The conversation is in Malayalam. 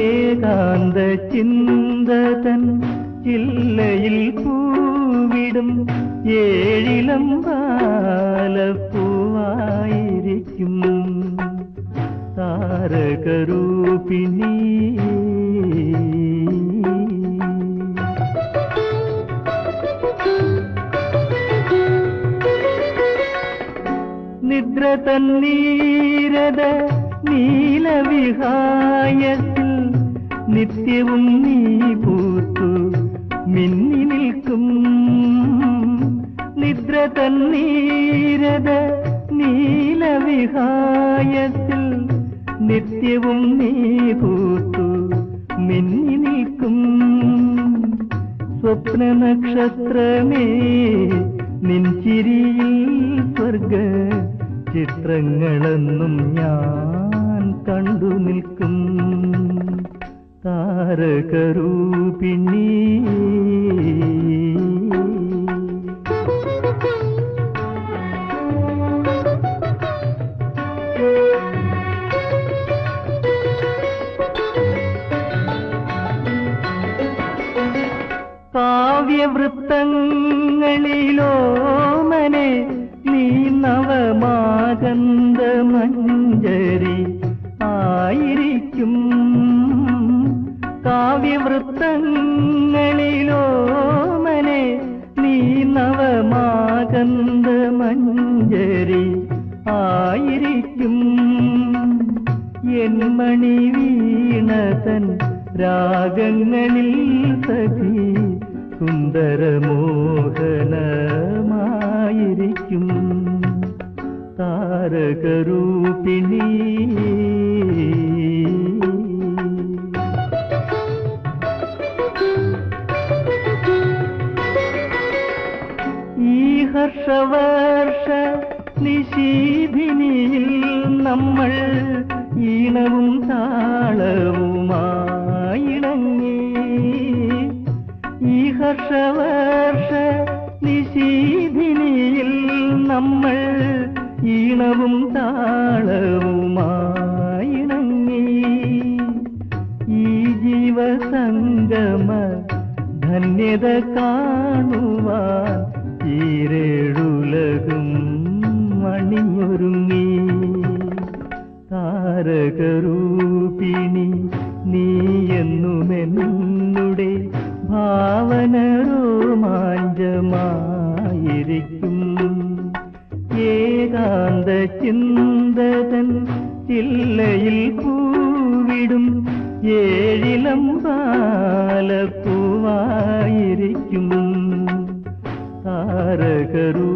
ഏകാന്ത ചിന്തതൻ ചില്ലയിൽ പൂവിടും ഏഴിലം പാലപ്പൂവായിരിക്കും താരകരൂപിണി നിദ്ര തന്നീരത നീലവിഹായത്തിൽ നിത്യവും നീ പൂത്തു. മിന്നി നിൽക്കും. നിദ്ര തന്നീരത നീലവിഹായത്തിൽ. നിത്യവും നീ പൂത്തു. മിന്നി നിൽക്കും. സ്വപ്ന നക്ഷത്രമേ നിൻചിരിയിൽ സ്വർഗ ചിത്രങ്ങളെന്നും ഞാൻ കണ്ടു നിൽക്കും. താരകരൂപിണി കാവ്യവൃത്തങ്ങളിലോമനെ നീ നവമാകന്ത മഞ്ജരി ആയിരിക്കും കാവ്യവൃത്തങ്ങളിലോമനെ നീ നവമാകന്ത മഞ്ജരി ആയിരിക്കും. എൻ മണി വീണതൻ രാഗങ്ങളിൽ സഖി സുന്ദരമോഹനമായിരിക്കും ഹർഷവർഷ നിശീധിനിയിൽ നമ്മൾ ഈണവും താളവുമായിണങ്ങി. ഈ ഹർഷവർഷ നിശീധിനിയിൽ നമ്മൾ ഈണവും താളവുമായിണങ്ങി ധന്യത കാണുവാൻ ഈരേഴുലകും മണിഞ്ഞൊരുങ്ങി. താരകരൂപിണി നീ എന്നുമെന്നുടെ ഭാവന രോമാഞ്ചമായിരിക്കും ഏകാന്ത ചിന്തതൻ ചില്ലയിൽ പൂവിടും ഏഴിലം പാലപ്പൂവായിരിക്കും താരകരൂ